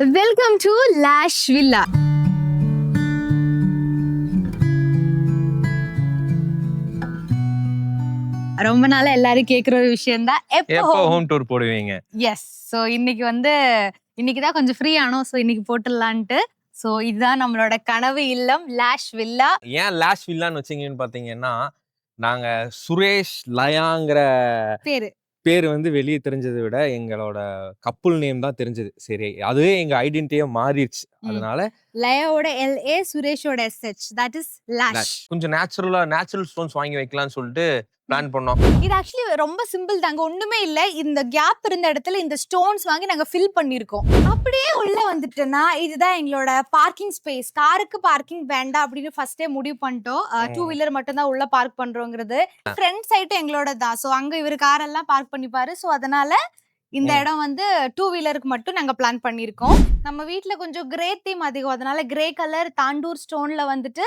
Welcome to lash villa ரொம்ப நாளா எல்லாரும் கேக்குற ஒரு விஷயம் தான் எப்போ ஹோம் டூர் போடுவீங்க? எஸ் ஸோ இன்னைக்கு வந்து இன்னைக்கு தான் கொஞ்சம் ஃப்ரீ ஆனோம். ஸோ இன்னைக்கு போட்டுடலான்ட்டு. ஸோ இதுதான் நம்மளோட கனவு இல்லம் லாஷ் வில்லா ஏன் லாஷ் வில்லான்னு வச்சீங்கன்னு பாத்தீங்கன்னா நாங்க சுரேஷ் லயாங்கிற பேரு. பேர் வந்து வெளியே தெரிஞ்சதை விட எங்களோட கப்புள் நேம் தான் தெரிஞ்சது. சரி அதுவே எங்க ஐடென்டிட்டியா மாறிடுச்சு. அதனால லயாவோட எல்ஏ சுரேஷோட எஸ்ஹெச் தட் இஸ் லாஷ். கொஞ்சம் நேச்சுரலா நேச்சுரல் ஸ்டோன்ஸ் வாங்கி வைக்கலாம்னு சொல்லிட்டு பிளான் பண்ணோம். இது ஆக்சுவலி ரொம்ப சிம்பிள் தாங்க ஒண்ணுமே இல்ல. இந்த கேப் இருந்த இடத்துல இந்த ஸ்டோன்ஸ் வாங்கி நாங்க ஃபில் பண்ணிருக்கோம் அப்படியே உள்ள வந்துட்டோம்னா இதுதான் எங்களோட பார்க்கிங் ஸ்பேஸ் காருக்கு பார்க்கிங் வேண்டாம் அப்படின்னு ஃபர்ஸ்டே முடிவு பண்ணிட்டோம். டூ வீலர் மட்டும் தான் உள்ள பார்க் பண்றோங்கிறது. ஃப்ரண்ட் சைட்டும் எங்களோட தான் ஸோ அங்க இவர் கார் எல்லாம் பார்க் பண்ணிப்பாரு. ஸோ அதனால இந்த. இடம் வந்து டூ வீலருக்கு மட்டும் நாங்க பிளான் பண்ணியிருக்கோம். நம்ம வீட்ல கொஞ்சம் கிரே தீம் அதிகம். அதனால கிரே கலர் தாண்டூர் ஸ்டோன்ல வந்துட்டு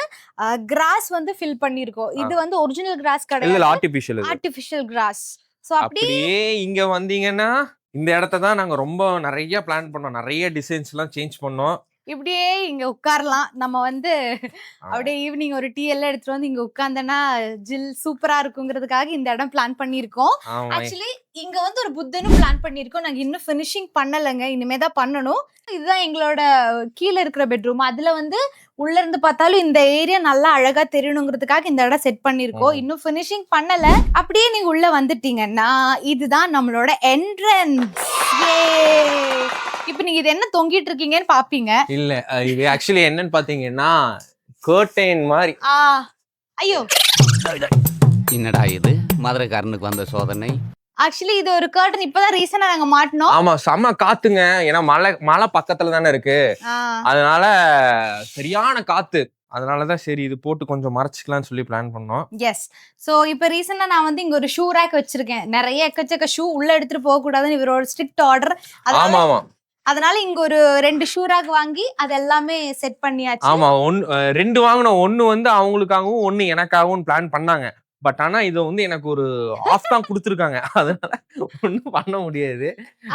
கிராஸ் வந்து ஃபில் பண்ணியிருக்கோம். இது வந்து ஒரிஜினல் கிராஸ் கிடையாது. ஆர்டிபிஷியல் இது. ஆர்டிஃபிஷியல் கிராஸ் ஸோ அப்படியே இங்க வந்தீங்கன்னா இந்த இடத்த தான் நாங்க ரொம்ப நிறைய பிளான் பண்ணோம். நிறைய டிசைன்ஸ் எல்லாம் சேஞ்ச் பண்ணோம். இப்படியே இங்க உட்காரலாம். நம்ம வந்து அப்படியே ஈவினிங் ஒரு டீ எல்லாம் எடுத்துட்டு வந்து இங்க உட்கார்ந்தனா ஜில் சூப்பரா இருக்குங்கிறதுக்காக இந்த இடம் பிளான் பண்ணியிருக்கோம். ஆக்சுவலி இங்க வந்து ஒரு புத்தனும் பிளான் பண்ணியிருக்கோம். நாங்க இன்னும் ஃபினிஷிங் பண்ணலைங்க. இனிமே தான் பண்ணணும். இதுதான் எங்களோட கீழே இருக்கிற பெட்ரூம் அதுல வந்து உள்ள இருந்து பார்த்தாலும் இந்த ஏரியா நல்லா அழகா தெரியணுங்கிறதுக்காக இந்த இடம் செட் பண்ணியிருக்கோம். இன்னும் ஃபினிஷிங் பண்ணல. அப்படியே நீங்க உள்ள வந்துட்டீங்கன்னா இதுதான் நம்மளோட என்ட்ரன்ஸ் இப்போ நீங்க இது என்ன தொங்கிட்டு இருக்கீங்கன்னு பாப்பீங்க. இல்ல இது ஆக்சுவலி என்னன்னு பாத்தீங்கன்னா கர்டைன் மாதிரி. ஆ ஐயோ. என்னடா இது? மதுரைக்காரனுக்கு வந்த சோதனை. ஆக்சுவலி இது ஒரு கர்டன் இப்பதான் ரீசனா நாங்க மாட்டினோம். ஆமா செம்ம காத்துங்க. ஏன்னா மலை மலை பக்கத்துல தானே இருக்கு. ஆ, அதனால சரியான காத்து. அதனாலதான் சரி இது போட்டு கொஞ்சம் மறைச்சிக்கலாம்னு சொல்லி பிளான் பண்ணோம். எஸ் சோ இப்போ ரீசெண்டா நான் வந்து இங்க ஒரு ஷூ ரேக் வச்சிருக்கேன். நிறைய எக்கச்சக்க ஷூ உள்ள எடுத்துட்டு போக கூடாதுன்னு இவரோட ஸ்ட்ரிக்ட் ஆர்டர் ஆமா ஆமா அதனால இங்க ஒரு ரெண்டு ஷூ ரேக் வாங்கி அது எல்லாமே செட் பண்ணியாச்சு. ஆமா ஒன்னு ரெண்டு வாங்கினோம் ஒன்னு வந்து அவங்களுக்காகவும் ஒன்னு எனக்காகவும் பிளான் பண்ணாங்க. பட் ஆனா இதை வந்து எனக்கு ஒரு ஆஃப் தான் கொடுத்துருக்காங்க. அதனால ஒன்றும் பண்ண முடியாது.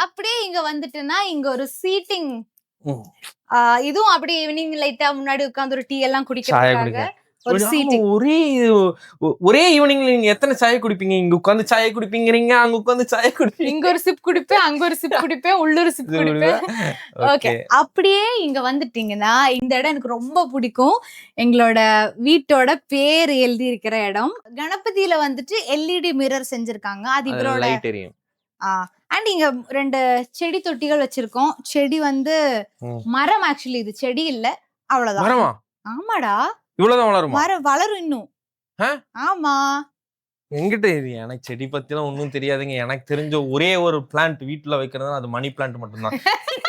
அப்படியே இங்க வந்துட்டுன்னா இங்க ஒரு சீட்டிங். இதுவும் அப்படியே ஈவினிங் லைட்டா முன்னாடி உட்கார்ந்து ஒரு டீ எல்லாம் சாய குடிக்கிறதுக்காக குடிக்க. ஒரு ஒரே ஈவினிங்ல நீங்க எத்தனை சாய குடிப்பீங்க? இங்க உட்காந்து சாய குடிப்பீங்கிறீங்க அங்க உட்காந்து சாய குடிப்பீங்க. இங்க ஒரு சிப் குடிப்பேன் அங்க ஒரு சிப் குடிப்பேன் உள்ளூர் சிப் குடிப்பேன். ஓகே அப்படியே இங்க வந்துட்டீங்கன்னா இந்த இடம் எனக்கு ரொம்ப பிடிக்கும். எங்களோட வீட்டோட பேர் எழுதி இருக்கிற இடம். கணபதியில வந்துட்டு எல்இடி மிரர் செஞ்சிருக்காங்க. அது இவரோட லைட் எரியும். அண்ட் இங்க ரெண்டு செடி தொட்டிகள் வச்சிருக்கோம். செடி வந்து. மரம் ஆக்சுவலி இது செடி இல்ல. அவ்வளவுதான். ஆமாடா. இவ்வளவுதான் வளருமா? மரம் வளரும் இன்னும்? ஆமா. எங்கிட்ட இது எனக்கு செடி பத்திலாம் ஒன்றும் தெரியாதுங்க. எனக்கு தெரிஞ்ச ஒரே ஒரு பிளான்ட் வீட்டுல வைக்கிறது அது மணி பிளான்ட் மட்டும்தான்.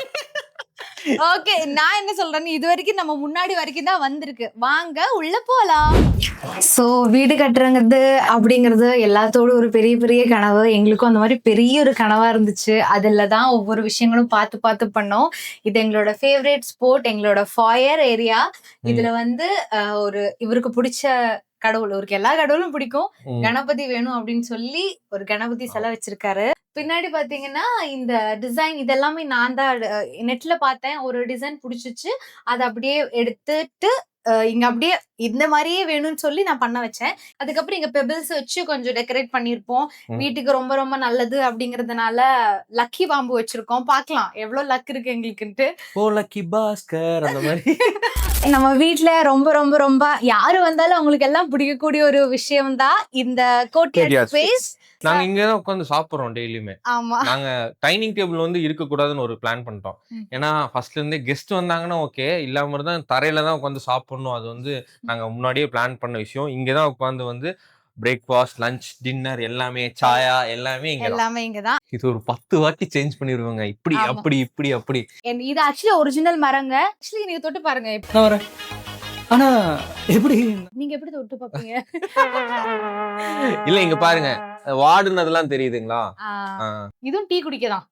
ஓகே நான் என்ன சொல்றேன்னு இது வரைக்கும் நம்ம முன்னாடி வரைக்கும் தான் வந்திருக்கு. வாங்க உள்ள போலாம். ஸோ வீடு கட்டுறங்கிறது அப்படிங்கிறது எல்லாத்தோடும் ஒரு பெரிய பெரிய கனவு. எங்களுக்கும் அந்த மாதிரி பெரிய ஒரு கனவா இருந்துச்சு. அதுலதான் ஒவ்வொரு விஷயங்களும் பார்த்து பார்த்து பண்ணோம். இது எங்களோட ஃபேவரேட் ஸ்போர்ட் எங்களோட ஃபயர் ஏரியா இதுல வந்து ஒரு இவருக்கு பிடிச்ச கடவுள். இவருக்கு எல்லா கடவுளும் பிடிக்கும். கணபதி வேணும் அப்படின்னு சொல்லி ஒரு கணபதி சிலை வச்சிருக்காரு. பின்னாடி பாத்தீங்கன்னா இந்த டிசைன் இதெல்லாமே நான் தான் நெட்ல பார்த்தேன். ஒரு டிசைன் பிடிச்சிச்சு. அதை அப்படியே எடுத்துட்டு இங்க அப்படியே இந்த மாதிரியே வேணும்னு சொல்லி நான் பண்ண வச்சேன். அதுக்கப்புறம் இங்க பெபிள்ஸ் வச்சு கொஞ்சம் டெக்கரேட் பண்ணியிருப்போம். ம். வீட்டுக்கு ரொம்ப ரொம்ப நல்லது அப்படிங்கறதுனால லக்கி பாம்பு வச்சிருக்கோம். பார்க்கலாம். எவ்வளவு லக் இருக்கு எங்களுக்குன்ட்டு. ஓ லக்கி பாஸ்கர் அந்த மாதிரி. நம்ம வீட்ல ரொம்ப ரொம்ப ரொம்ப யாரு வந்தாலும் அவங்களுக்கு எல்லாம் பிடிக்கக்கூடிய ஒரு விஷயம் தான் இந்த Courtyard ஸ்பேஸ் நாங்க இங்க தான் உட்காந்து சாப்பிடுறோம் டெய்லியுமே. ஆமா. நாங்க டைனிங் டேபிள் வந்து இருக்க கூடாதுன்னு ஒரு பிளான் பண்ணிட்டோம். ஏன்னா ஃபர்ஸ்ட்ல இருந்தே கெஸ்ட் வந்தாங்கன்னா ஓகே இல்லாம இருந்தா தரையில தான் உட்காந்து சாப்பிடணும். அது வந்து நாங்க முன்னாடியே பிளான் பண்ண விஷயம். இங்க தான் உட்காந்து வந்து பிரேக்ஃபாஸ்ட் லஞ்ச் டின்னர் எல்லாமே சாயா எல்லாமே இங்க தான் எல்லாமே இங்கதான். இது ஒரு பத்து வாட்டி சேஞ்ச் பண்ணிடுவாங்க. இப்படி. அப்படி இப்படி அப்படி. இது ஆக்சுவலி ஒரிஜினல் மரங்க. ஆக்சுவலி நீங்க தொட்டு பாருங்க. நான் வரேன். ஆனா எப்படி? நீங்க எப்படி தொட்டு பாப்பீங்க? இல்ல இங்க பாருங்க. வார்டுனதெல்லாம் தெரியுதுங்களா. இதுவும் டீ குடிக்கதான்.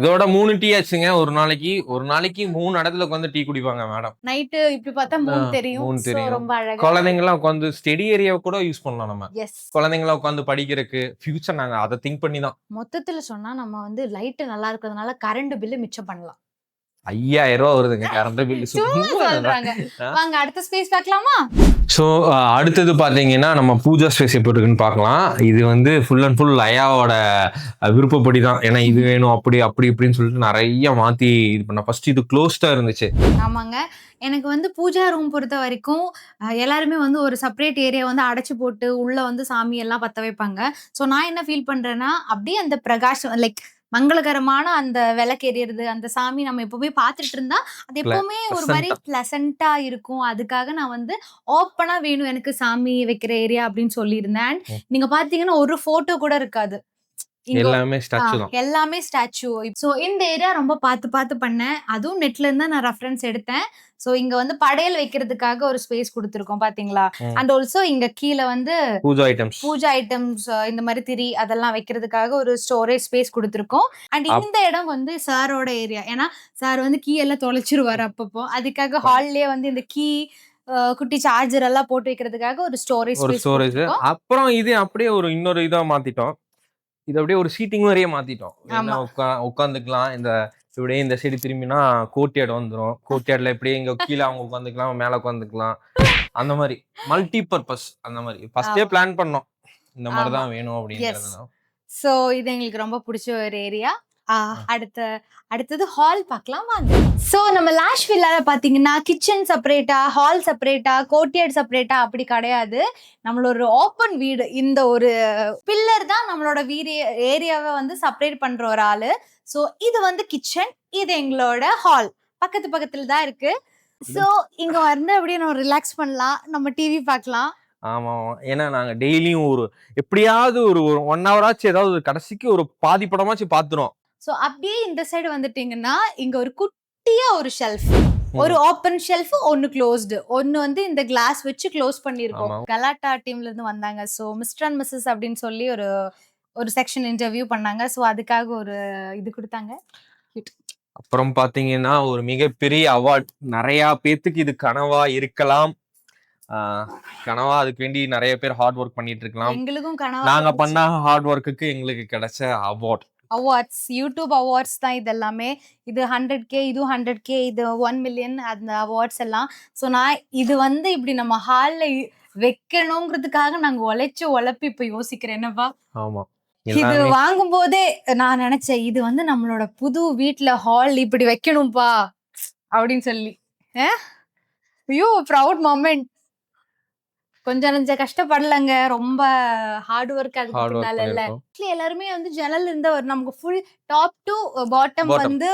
இதோட மூணு டீ ஆச்சுங்க. ஒரு நாளைக்கு ஒரு நாளைக்கு மூணு இடத்துல உட்காந்து டீ குடிப்பாங்க மேடம் நைட்டு இப்படி பார்த்தா மூணு தெரியும். மூணு தெரியும். ரொம்ப அழகா குழந்தைங்கலாம் உட்காந்து ஸ்டெடி ஏரியாவை கூட யூஸ் பண்ணலாம் நம்ம. எஸ் குழந்தைங்களாம் உட்காந்து படிக்கிறதுக்கு ஃபியூச்சர் நாங்க அதை திங்க் பண்ணி தான். மொத்தத்துல சொன்னா நம்ம வந்து லைட் நல்லா இருக்கிறதுனால கரண்ட் பில்லு மிச்சம் பண்ணலாம். ஐயாயிரம் ரூபா வருதுங்க கரண்ட் பில் சும்மா சொல்றாங்க. வாங்க அடுத்த ஸ்பேஸ் பார்க்கலாமா? ஸோ அடுத்தது பார்த்தீங்கன்னா நம்ம பூஜா ஸ்பேஸ் எப்படி இருக்குன்னு பார்க்கலாம். இது வந்து ஃபுல் அண்ட் ஃபுல் லயாவோட விருப்பப்படி தான் ஏன்னா இது வேணும் அப்படி அப்படி இப்படின்னு சொல்லிட்டு நிறைய மாற்றி இது பண்ண. ஃபர்ஸ்ட் இது க்ளோஸ்டாக இருந்துச்சு. ஆமாங்க. எனக்கு வந்து பூஜா ரூம் பொறுத்த வரைக்கும் எல்லாருமே வந்து ஒரு செப்பரேட் ஏரியா வந்து அடைச்சி போட்டு உள்ளே வந்து சாமி எல்லாம் வைப்பாங்க. ஸோ நான் என்ன ஃபீல் பண்ணுறேன்னா அப்படியே அந்த பிரகாஷம் லைக் மங்களகரமான அந்த விளக்கு எரியறது அந்த சாமி நம்ம எப்பவுமே பார்த்துட்டு இருந்தா அது எப்பவுமே ஒரு மாதிரி பிளசண்டா இருக்கும். அதுக்காக நான் வந்து ஓப்பனா வேணும் எனக்கு சாமி வைக்கிற ஏரியா அப்படின்னு சொல்லியிருந்தேன். நீங்க பாத்தீங்கன்னா ஒரு போட்டோ கூட இருக்காது. எல்லாமே ஸ்டாச்சு எல்லாமே ஸ்டாச்சு. ஸோ இந்த ஏரியா ரொம்ப பார்த்து பார்த்து பண்ணேன். அதுவும் நெட்ல இருந்தா நான் ரெஃபரன்ஸ் எடுத்தேன். ஸோ இங்க வந்து படையல் வைக்கிறதுக்காக ஒரு ஸ்பேஸ் கொடுத்துருக்கோம் பாத்தீங்களா. அண்ட் ஆல்சோ இங்க கீழே வந்து பூஜா ஐட்டம்ஸ். பூஜா ஐட்டம்ஸ் இந்த மாதிரி திரி அதெல்லாம் வைக்கிறதுக்காக ஒரு ஸ்டோரேஜ் ஸ்பேஸ் கொடுத்துருக்கோம். அண்ட் இந்த இடம் வந்து சாரோட ஏரியா. ஏன்னா சார் வந்து கீ எல்லாம் தொலைச்சிருவாரு அப்பப்போ. அதுக்காக ஹால்லயே வந்து இந்த கீ குட்டி சார்ஜர் எல்லாம் போட்டு வைக்கிறதுக்காக ஒரு ஸ்டோரேஜ் ஒரு ஸ்டோரேஜ். அப்புறம் இது அப்படியே ஒரு இன்னொரு இதா மாத்திட்டோம். இது அப்படியே ஒரு சீட்டிங் மாதிரியே மாத்திட்டோம். உட்கா உட்காந்துக்கலாம் இந்த இப்படியே இந்த சைடு திரும்பினா கோட்டியாடு வந்துரும். கோட்டியாடுல இப்படியே இங்க கீழே அவங்க உட்காந்துக்கலாம் மேல உட்காந்துக்கலாம் அந்த மாதிரி. மல்டி பர்பஸ் அந்த மாதிரி. ஃபர்ஸ்டே. பிளான் பண்ணோம். இந்த மாதிரி. தான் வேணும் அப்படிங்கிறது தான். ஸோ இது எங்களுக்கு ரொம்ப பிடிச்ச ஒரு ஏரியா அடுத்த அடுத்தது ஹால் பார்க்கலாம் வாங்க. ஸோ நம்ம லாஷ் வில்லால பார்த்தீங்கன்னா கிச்சன் செப்பரேட்டா ஹால் செப்பரேட்டா கோட்டியாட் செப்பரேட்டா அப்படி கிடையாது. நம்மளோட ஒரு ஓப்பன் வீடு இந்த ஒரு பில்லர் தான் நம்மளோட வீடு ஏரியாவை வந்து செப்பரேட் பண்ற ஒரு ஆளு. ஸோ இது வந்து கிச்சன் இது எங்களோட ஹால் பக்கத்து பக்கத்துல தான் இருக்கு. ஸோ இங்க வந்து அப்படியே நம்ம ரிலாக்ஸ் பண்ணலாம் நம்ம டிவி பார்க்கலாம். ஆமா ஆமா ஏன்னா நாங்க டெய்லியும் ஒரு எப்படியாவது ஒரு ஒன் ஹவர் ஆச்சு ஏதாவது கடைசிக்கு ஒரு பாதி படமாச்சு பாத்துரும் ஸோ அப்படியே இந்த சைடு வந்துட்டீங்கன்னா இங்க ஒரு குட்டியா ஒரு ஷெல்ஃப் ஒரு ஓப்பன் ஷெல்ஃப் ஒன்னு க்ளோஸ்டு ஒன்னு வந்து இந்த கிளாஸ் வச்சு க்ளோஸ் பண்ணிருக்கோம். கலாட்டா டீம்ல இருந்து வந்தாங்க. ஸோ மிஸ்டர் அண்ட் மிஸ்ஸஸ் அப்படின்னு சொல்லி ஒரு ஒரு செக்ஷன் இன்டர்வியூ பண்ணாங்க. ஸோ அதுக்காக ஒரு இது கொடுத்தாங்க. அப்புறம் பாத்தீங்கன்னா ஒரு மிகப்பெரிய அவார்ட் நிறைய பேத்துக்கு இது கனவா இருக்கலாம். கனவா அதுக்கு வேண்டி நிறைய பேர் ஹார்ட் ஒர்க் பண்ணிட்டு இருக்கலாம். எங்களுக்கும் கனவா நாங்க பண்ண ஹார்ட் ஒர்க்குக்கு எங்களுக்கு கிடைச்ச அவார்ட் அவார்ட்ஸ் யூடியூப் அவார்ட்ஸ் தான் இது எல்லாமே இது ஹண்ட்ரட் கே இது ஹண்ட்ரட் கே இது ஒன் மில்லியன் அந்த அவார்ட்ஸ் எல்லாம். ஸோ நான் இது வந்து இப்படி நம்ம ஹாலில் வைக்கணுங்கிறதுக்காக நாங்க உழைச்சு உழைப்பி இப்ப யோசிக்கிறேன். என்னப்பா? இது வாங்கும் போதே நான் நினைச்சேன் இது வந்து நம்மளோட புது வீட்ல ஹால் இப்படி வைக்கணும்பா? அப்படின்னு சொல்லி? ஐயோ ப்ரௌட் மொமெண்ட் கொஞ்சம் நெஞ்ச கஷ்டப்படலங்க. ரொம்ப ஹார்ட் ஒர்க் அதுக்கு ஹார்ட் ஒர்க் பின்னால இல்ல. எல்லாருமே வந்து ஜன்னல் இருந்த ஒரு நமக்கு ஃபுல் டாப் டு பாட்டம். வந்து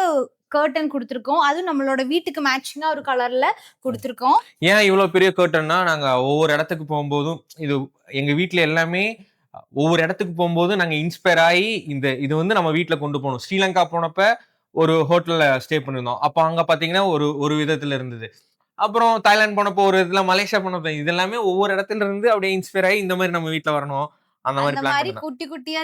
கர்டன் கொடுத்துருக்கோம். அதுவும் நம்மளோட வீட்டுக்கு மேட்சிங்கா ஒரு கலர்ல கொடுத்துருக்கோம். ஏன் இவ்வளவு பெரிய கர்ட்டன்னா நாங்க ஒவ்வொரு இடத்துக்கு போகும்போதும் இது எங்க வீட்ல எல்லாமே ஒவ்வொரு இடத்துக்கு போகும்போது நாங்க இன்ஸ்பயர் ஆகி இந்த இது வந்து நம்ம வீட்ல கொண்டு போகணும் ஸ்ரீலங்கா போனப்ப ஒரு ஹோட்டல்ல ஸ்டே பண்ணிருந்தோம். அப்ப அங்க பாத்தீங்கன்னா ஒரு ஒரு விதத்துல இருந்தது. அப்புறம் தாய்லாந்து போனப்போ ஒரு இதுல மலேசியா போனப்போ இது எல்லாமே ஒவ்வொரு இடத்துல இருந்து அப்படியே இன்ஸ்பயர் ஆகி இந்த மாதிரி நம்ம வீட்ல வரணும். அந்த மாதிரி குட்டி குட்டியா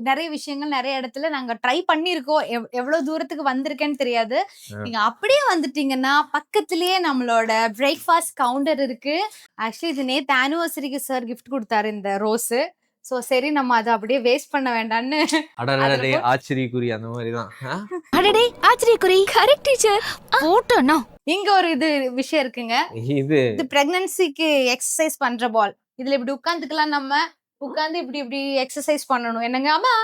நிறைய விஷயங்கள் நிறைய இடத்துல நாங்க ட்ரை பண்ணிருக்கோம் எவ்- எவ்வளவு தூரத்துக்கு வந்திருக்கேன்னு தெரியாது. நீங்க அப்படியே வந்துட்டீங்கன்னா பக்கத்திலேயே நம்மளோட பிரேக்ஃபாஸ்ட் கவுண்டர் இருக்கு. ஆக்சுவலி இது நேத்து ஆனிவர்சரிக்கு சார் gift கொடுத்தாரு இந்த ரோஸ் சோ சரி நம்ம அதை அப்படியே வேஸ்ட் பண்ண வேண்டாம்னு அடடே அதுல ஆச்சரியக்குறி அந்த மாதிரி தான் அடடே ஆச்சரியக்குறி. கரெக்ட் டீச்சர் போட்டோன்னா இங்க ஒரு இது விஷயம் இருக்குங்க. இது? இது பிரெக்னன்சிக்கு எக்ஸசைஸ் பண்ற பால் இதுல இப்படி உட்காந்துக்கலாம் நம்ம. உட்கார்ந்து இப்படி இப்படி எக்ஸசைஸ் பண்ணணும். என்னங்க ஆமா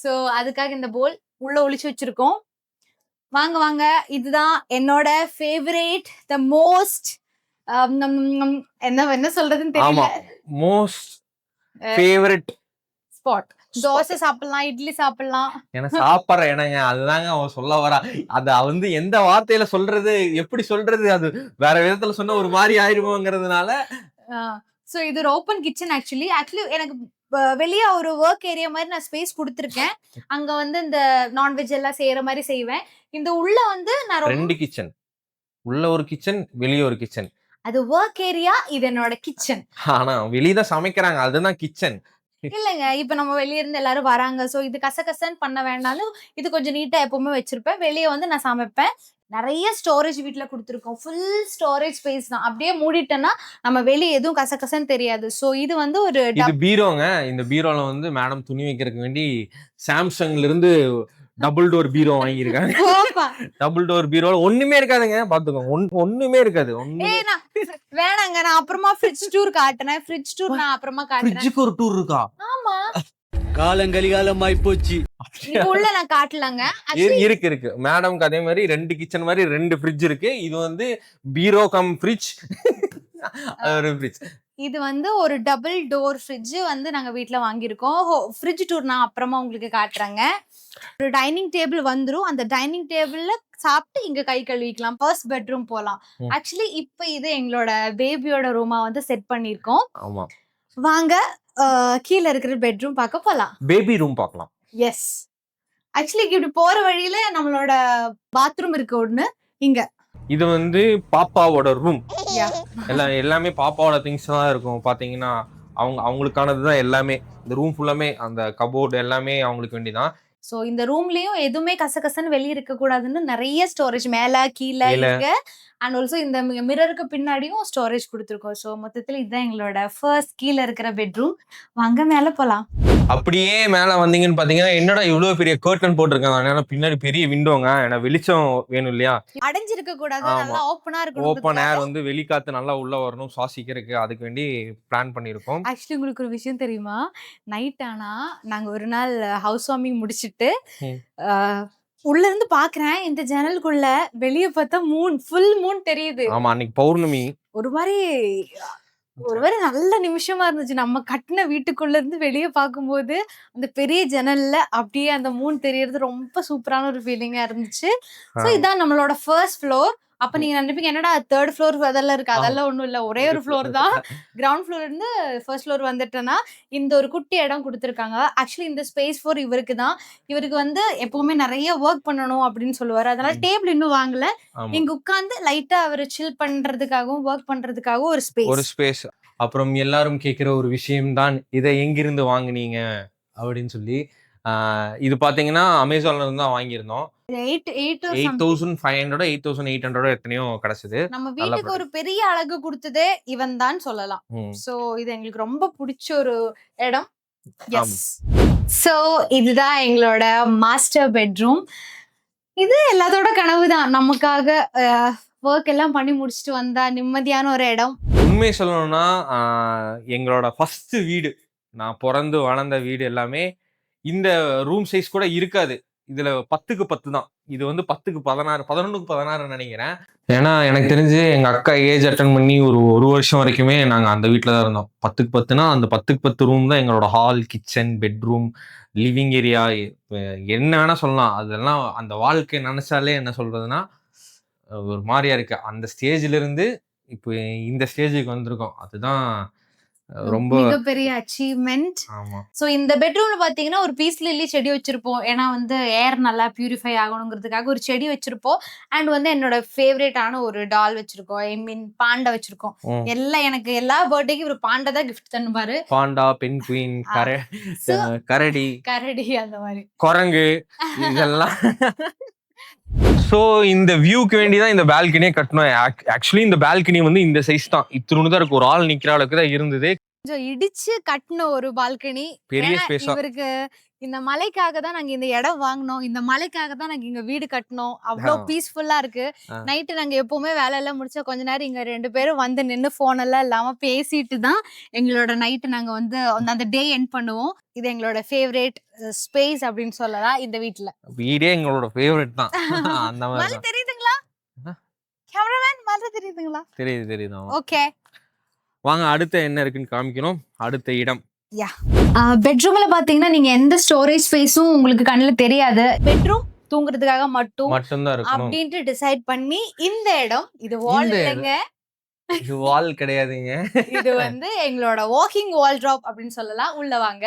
சோ அதுக்காக இந்த போல் உள்ள ஒளிச்சு வச்சிருக்கோம். வாங்க வாங்க. இதுதான் என்னோட ஃபேவரேட் த மோஸ்ட் என்ன என்ன சொல்றதுன்னு தெரியல. மோஸ்ட் ஃபேவரட் ஸ்பாட் தோசை சாப்பிடலாம் இட்லி சாப்பிடலாம். ஏன்னா சாப்பிட்ற இடங்க அதுதாங்க அவன் சொல்ல வரா. அத வந்து எந்த வார்த்தையில சொல்றது எப்படி சொல்றது அது வேற விதத்துல சொன்னா ஒரு மாதிரி ஆயிருமோங்கிறதுனால. ஸோ இது ஒரு ஓப்பன் கிச்சன் ஆக்சுவலி ஆக்சுவலி எனக்கு வெளிய ஒரு ஒர்க் ஏரியா மாதிரி நான் ஸ்பேஸ் கொடுத்துருக்கேன். அங்க வந்து இந்த நான்வெஜ் எல்லாம் செய்யற மாதிரி செய்வேன். இந்த உள்ள வந்து நான் ரெண்டு கிச்சன் உள்ள ஒரு கிச்சன் வெளிய ஒரு கிச்சன் அது ஒர்க் ஏரியா இது என்னோட கிச்சன் ஆனா வெளியதான் சமைக்கிறாங்க. அதுதான் கிச்சன் இல்லைங்க. இப்ப நம்ம வெளிய இருந்து எல்லாரும் வராங்க. சோ இது கசகசன்னு பண்ண வேண்டாலும் இது கொஞ்சம் நீட்டா எப்பவுமே வச்சிருப்பேன். வெளிய வந்து நான் சமைப்பேன். நிறைய ஸ்டோரேஜ் வீட்ல கொடுத்துருக்கோம். ஃபுல் ஸ்டோரேஜ் ஸ்பேஸ் தான். அப்படியே மூடிட்டேன்னா நம்ம வெளிய எதுவும் கசகசன்னு தெரியாது. சோ இது வந்து ஒரு இது பீரோங்க. இந்த பீரோல வந்து மேடம் துணி வைக்கிறதுக்கு வேண்டி சாம்சங்ல இருந்து டபுள் டோர் பீரோ வாங்கியிருக்காங்க. டபுள் டோர் பீரோ ஒண்ணுமே இருக்காதுங்க. பாத்துக்கோங்க. ஒன்- ஒண்ணுமே இருக்காது. வேணாங்க. நான் அப்புறமா ஃப்ரிட்ஜ் டூர் காட்டுனேன் ஃப்ரிட்ஜ் டூர் நான் அப்புறமா காட்டுறேன். ஃப்ரிட்ஜுக்கு ஒரு டூர் இருக்கா? ஆமா. காலங்கலிகாலம் ஆயிப்போச்சு உள்ள நான் காட்டலங்க. இரு- இருக்கு இருக்கு. மேடம்க்கு அதே மாதிரி ரெண்டு கிச்சன் மாதிரி ரெண்டு ஃப்ரிட்ஜ் இருக்கு. இது வந்து பீரோ கம் ஃப்ரிட்ஜ் ஒரு ஃப்ரிட்ஜ் இது வந்து ஒரு டபுள் டோர் ஃப்ரிட்ஜ் வந்து நாங்க வீட்ல வாங்கியிருக்கோம். ஃப்ரிட்ஜ் டூர் நான் அப்புறமா உங்களுக்கு காட்டுறேங்க. ஒரு டைனிங் டேபிள் வந்துரும். அந்த டைனிங் டேபிள்ல சாப்பிட்டு இங்க கை கழுவிக்கலாம். ஃபர்ஸ்ட் பெட்ரூம் போலாம். ம். ஆக்சுவலி இப்போ இது எங்களோட பேபியோட ரூமா வந்து செட் பண்ணியிருக்கோம். வாங்க கீழ இருக்கிற பெட்ரூம் பார்க்க போலாம். பேபி ரூம் பார்க்கலாம். எஸ் ஆக்சுவலி இப்படி போற வழியில நம்மளோட பாத்ரூம் இருக்கு ஒண்ணு. இங்க. இது வந்து பாப்பாவோட ரூம். எல்லாம் எல்லாமே பாப்பாவோட திங்ஸ் தான் இருக்கும். பாத்தீங்கன்னா அவங்க அவங்களுக்கானது தான் எல்லாமே. இந்த ரூம் ஃபுல்லாமே அந்த கபோர்டு எல்லாமே அவங்களுக்கு வேண்டிதான். சோ இந்த ரூம்லயும் எதுவுமே கசகசன்னு வெளிய இருக்க கூடாதுன்னு நிறைய ஸ்டோரேஜ் மேல கீழே அண்ட் ஆல்சோ இந்த மிரருக்கு பின்னாடியும் ஸ்டோரேஜ் கொடுத்துருக்கோம். சோ மொத்தத்துல இதுதான் எங்களோட ஃபர்ஸ்ட் கீழ இருக்கிற பெட்ரூம் வாங்க மேல போலாம். அப்படியே மேல வந்தீங்கன்னு பாத்தீங்கன்னா என்னடா இவ்வளவு பெரிய கர்டன் போட்டிருக்காங்க? ஏன்னா பின்னாடி பெரிய விண்டோங்க ஏன்னா வெளிச்சம் வேணும் இல்லையா? அடைஞ்சிருக்க கூடாது. நல்லா ஓப்பனா இருக்கணும். ஓப்பன் ஏர் வந்து வெளிக்காத்து நல்லா உள்ள வரணும். சுவாசிக்கிறதுக்கு அதுக்கு வேண்டி பிளான் பண்ணியிருக்கோம். ஆக்சுவலி உங்களுக்கு ஒரு விஷயம் தெரியுமா? நைட் ஆனா நாங்க ஒரு நாள் ஹவுஸ் வார்மிங் முடிச்சிட்டு உள்ள இருந்து பாக்குறேன். இந்த ஜன்னலுக்குள்ள வெளிய பார்த்தா மூன் ஃபுல் மூன் தெரியுது. ஆமா அன்னைக்கு பௌர்ணமி. ஒரு மாதிரி ஒரு மாதிரி நல்ல நிமிஷமா இருந்துச்சு. நம்ம கட்டின வீட்டுக்குள்ள இருந்து வெளியே பார்க்கும்போது அந்த பெரிய ஜன்னல்ல அப்படியே அந்த மூன் தெரியறது ரொம்ப சூப்பரான ஒரு ஃபீலிங்கா இருந்துச்சு. ஸோ. இதான் நம்மளோட ஃபர்ஸ்ட் ஃப்ளோர் அப்ப நீங்க நினைப்பீங்க என்னடா தேர்ட் ஃப்ளோர் அதெல்லாம் இருக்கு. அதெல்லாம் ஒண்ணும் இல்ல. ஒரே ஒரு ஃப்ளோர் தான். கிரவுண்ட் ஃப்ளோர் இருந்து ஃபர்ஸ்ட் ஃப்ளோர் வந்துட்டேன்னா இந்த ஒரு குட்டி இடம் கொடுத்துருக்காங்க. ஆக்சுவலி இந்த ஸ்பேஸ் ஃபார் இவருக்கு தான். இவருக்கு வந்து எப்பவுமே நிறைய ஒர்க் பண்ணணும் அப்படின்னு சொல்லுவாரு. அதனால டேபிள் இன்னும் வாங்கல. இங்க உட்கார்ந்து லைட்டா அவர் சில் பண்றதுக்காகவும் ஒர்க் பண்றதுக்காகவும் ஒரு ஒரு ஸ்பேஸ் ஸ்பேஸ் அப்புறம் எல்லாரும் கேட்குற ஒரு விஷயம்தான் இதை எங்கிருந்து வாங்குனீங்க? அப்படின்னு சொல்லி இது பாத்தீங்கன்னா அமேசான்ல இருந்து தான் வாங்கியிருந்தோம். Eight eight eight thousand five ஹண்ட்ரடோ eight thousand eight ஹண்ட்ரடோ எத்தனையோ கிடைச்சது. நம்ம வீட்டுக்கு ஒரு பெரிய அழகு கொடுத்ததே இவன் தான் சொல்லலாம். சோ இது எங்களுக்கு ரொம்ப பிடிச்ச ஒரு இடம். எஸ் சோ இதுதான் எங்களோட மாஸ்டர் பெட்ரூம் இது எல்லாத்தோட கனவு தான். நமக்காக ஒர்க் எல்லாம் பண்ணி முடிச்சுட்டு வந்தா நிம்மதியான ஒரு இடம். உண்மை சொல்லணும்னா எங்களோட ஃபர்ஸ்ட் வீடு. நான் பிறந்து வளர்ந்த வீடு எல்லாமே இந்த ரூம் சைஸ் கூட இருக்காது. இதுல பத்துக்கு பத்து தான். இது வந்து பத்துக்கு பதினாறு பதினொன்றுக்கு பதினாறுன்னு நினைக்கிறேன். ஏன்னா எனக்கு தெரிஞ்சு எங்க அக்கா ஏஜ் அட்டன் பண்ணி ஒரு ஒரு வருஷம் வரைக்குமே நாங்க அந்த வீட்டில் தான் இருந்தோம். பத்துக்கு பத்துனா அந்த பத்துக்கு பத்து ரூம் தான் எங்களோட hall kitchen bedroom living area என்ன வேணா சொல்லலாம். அதெல்லாம் அந்த வாழ்க்கை நினைச்சாலே என்ன சொல்றதுன்னா ஒரு மாதிரியா இருக்கு. அந்த ஸ்டேஜ்ல இருந்து இப்போ இந்த ஸ்டேஜுக்கு வந்திருக்கோம். அதுதான் ரொம்ப மிகப்பெரிய அச்சீவ்மெண்ட் ஆமா. சோ இந்த பெட்ரூம்ல பாத்தீங்கன்னா ஒரு பீஸ் லில்லி செடி வச்சிருப்போம். ஏன்னா வந்து ஏர் நல்லா பியூரிஃபை ஆகணுங்கிறதுக்காக ஒரு செடி வச்சிருப்போம். அண்ட் வந்து என்னோட ஃபேவரேட்டான ஒரு டால் வச்சிருக்கோம். ஐ மீன் பாண்டா வச்சிருக்கோம். எல்லாம் எனக்கு எல்லா பர்த்டேக்கும் ஒரு பாண்டா தான் கிஃப்ட் தந்துபாரு பாண்டா பெண் குயின் கரடி கரடி அந்த மாதிரி. குரங்கு இதெல்லாம். ஸோ இந்த வியூக்கு வேண்டி தான் இந்த பால்கனியே கட்டணும் ஆக்சுவலி இந்த பால்கனி வந்து இந்த சைஸ் தான். இத்தினு தான் இருக்கு. ஒரு ஆள் நிக்கிற அளவுக்கு தான் இருந்தது. கொஞ்சம் இடிச்சு கட்டின ஒரு பால்கனி பெரிய ஸ்பேஸா இவருக்கு இந்த மலைக்காக தான் நாங்க இந்த இடம் வாங்கினோம். இந்த மலைக்காக தான் நாங்க இங்க வீடு கட்டினோம். அவ்வளோ. பீஸ்ஃபுல்லா இருக்கு. நைட்டு நாங்க எப்பவுமே வேலை எல்லாம் முடிச்சா கொஞ்ச நேரம் இங்க ரெண்டு பேரும் வந்து நின்று போன் எல்லாம் இல்லாம பேசிட்டு தான் எங்களோட நைட்டு நாங்க வந்து அந்த- டே எண்ட் பண்ணுவோம். இது எங்களோட ஃபேவரேட் ஸ்பேஸ் அப்படின்னு சொல்லலாம் இந்த வீட்ல. வீடே எங்களோட ஃபேவரட் தான். அந்த மாதிரி தெரியுதுங்களா. கேமராமேன் மலை தெரியுதுங்களா? தெரியுது தெரியுது. ஓகே வாங்க அடுத்து என்ன இருக்குன்னு காமிக்கணும். அடுத்த இடம். பெட்ரூம்ல பாத்தீங்கன்னா நீங்க எந்த ஸ்டோரேஜ் ஸ்பேஸும் உங்களுக்கு கண்ணுல தெரியாது. பெட்ரூம் தூங்குறதுக்காக மட்டும் மட்டும்தான் இருக்கணும். அப்படின்ட்டு டிசைட் பண்ணி இந்த இடம் இது வால் இந்த இல்லைங்க. இது வால் கிடையாதுங்க. இது வந்து எங்களோட வாக்கிங் வால் ட்ராப் அப்படின்னு சொல்லலாம். உள்ள வாங்க.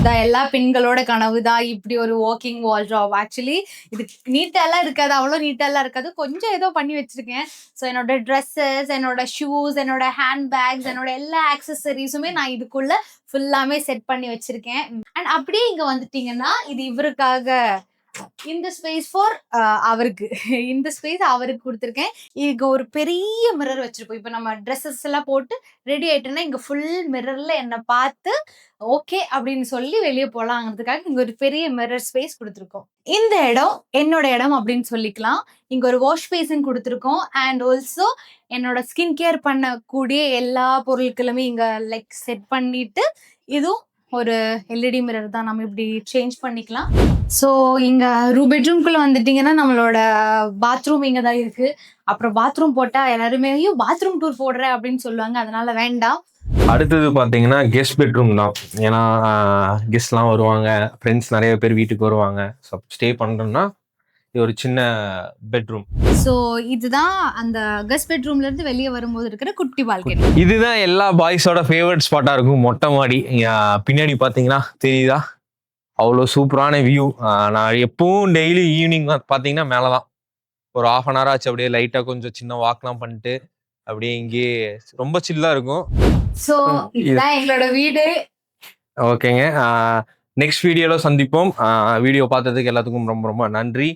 இந்த எல்லா பெண்களோட கனவு தான் இப்படி ஒரு வாக்கிங் வால் ஜாப் ஆக்சுவலி இது நீட்டா எல்லாம் இருக்காது. அவ்வளோ நீட்டா எல்லாம் இருக்காது. கொஞ்சம் ஏதோ பண்ணி வச்சிருக்கேன். ஸோ என்னோட ட்ரெஸ்ஸஸ் என்னோட ஷூஸ் என்னோட ஹேண்ட் பேக்ஸ் என்னோட எல்லா ஆக்சசரிஸுமே நான் இதுக்குள்ள ஃபுல்லாமே செட் பண்ணி வச்சிருக்கேன். அண்ட் அப்படியே இங்க வந்துட்டீங்கன்னா இது இவருக்காக இந்த ஸ்பேஸ் ஃபார் அவருக்கு. இந்த ஸ்பேஸ் அவருக்கு கொடுத்துருக்கேன். இங்கே ஒரு பெரிய மிரர் வச்சிருப்போம். இப்போ நம்ம ட்ரெஸ்ஸஸ் எல்லாம் போட்டு ரெடி ஆயிட்டோன்னா இங்கே ஃபுல் மிரர்ல என்னை பார்த்து ஓகே அப்படின்னு சொல்லி வெளியே போகலாங்கிறதுக்காக இங்கே ஒரு பெரிய மிரர் ஸ்பேஸ் கொடுத்துருக்கோம். இந்த இடம் என்னோட இடம் அப்படின்னு சொல்லிக்கலாம். இங்கே ஒரு வாஷ் பேசின் கொடுத்துருக்கோம். அண்ட் ஆல்சோ என்னோட ஸ்கின் கேர் பண்ணக்கூடிய எல்லா பொருட்களுமே இங்கே லைக் செட் பண்ணிட்டு இதுவும் ஒரு எல்இடி மிரர் தான். நம்ம இப்படி சேஞ்ச் பண்ணிக்கலாம். ஸோ இங்க ரூ பெட்ரூம்குள்ள வந்துட்டீங்கன்னா நம்மளோட பாத்ரூம் இங்க தான் இருக்கு. அப்புறம் பாத்ரூம் போட்டா எல்லாருமே ஐயோ பாத்ரூம் டூர் போடுற அப்படின்னு சொல்லுவாங்க. அதனால வேண்டாம். அடுத்தது பார்த்தீங்கன்னா கெஸ்ட் பெட்ரூம் தான். ஏன்னா கெஸ்ட்லாம் வருவாங்க. ஃப்ரெண்ட்ஸ் நிறைய பேர் வீட்டுக்கு வருவாங்க. ஸோ ஸ்டே பண்ணுறோம்னா இது ஒரு சின்ன பெட்ரூம் ஸோ இதுதான் அந்த கெஸ்ட் பெட்ரூம்ல இருந்து வெளியே வரும்போது இருக்கிற குட்டி பால்கனி இதுதான் எல்லா பாய்ஸோட ஃபேவரட் ஸ்பாட்டாக இருக்கும் மொட்டை மாடி. பின்னாடி பார்த்தீங்கன்னா தெரியுதா? அவ்வளோ சூப்பரான வியூ நான் எப்பவும் டெய்லி ஈவினிங் பார்த்தீங்கன்னா மேலே தான் ஒரு ஆஃப் அன் ஹவர் ஆச்சு அப்படியே லைட்டாக கொஞ்சம் சின்ன வாக்லாம் பண்ணிட்டு அப்படியே இங்கேயே ரொம்ப சில்லாக இருக்கும். ஸோ இதுதான் எங்களோட வீடு. ஓகேங்க. நெக்ஸ்ட் வீடியோவில் சந்திப்போம். வீடியோ பார்த்ததுக்கு எல்லாத்துக்கும் ரொம்ப ரொம்ப நன்றி.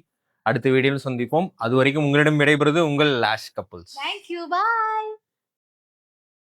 அடுத்த வீடியோவில் சந்திப்போம். அது வரைக்கும் உங்களிடம் விடைபெறுவது உங்கள் லாஷ் கப்புள்ஸ் தேங்க்யூ பாய்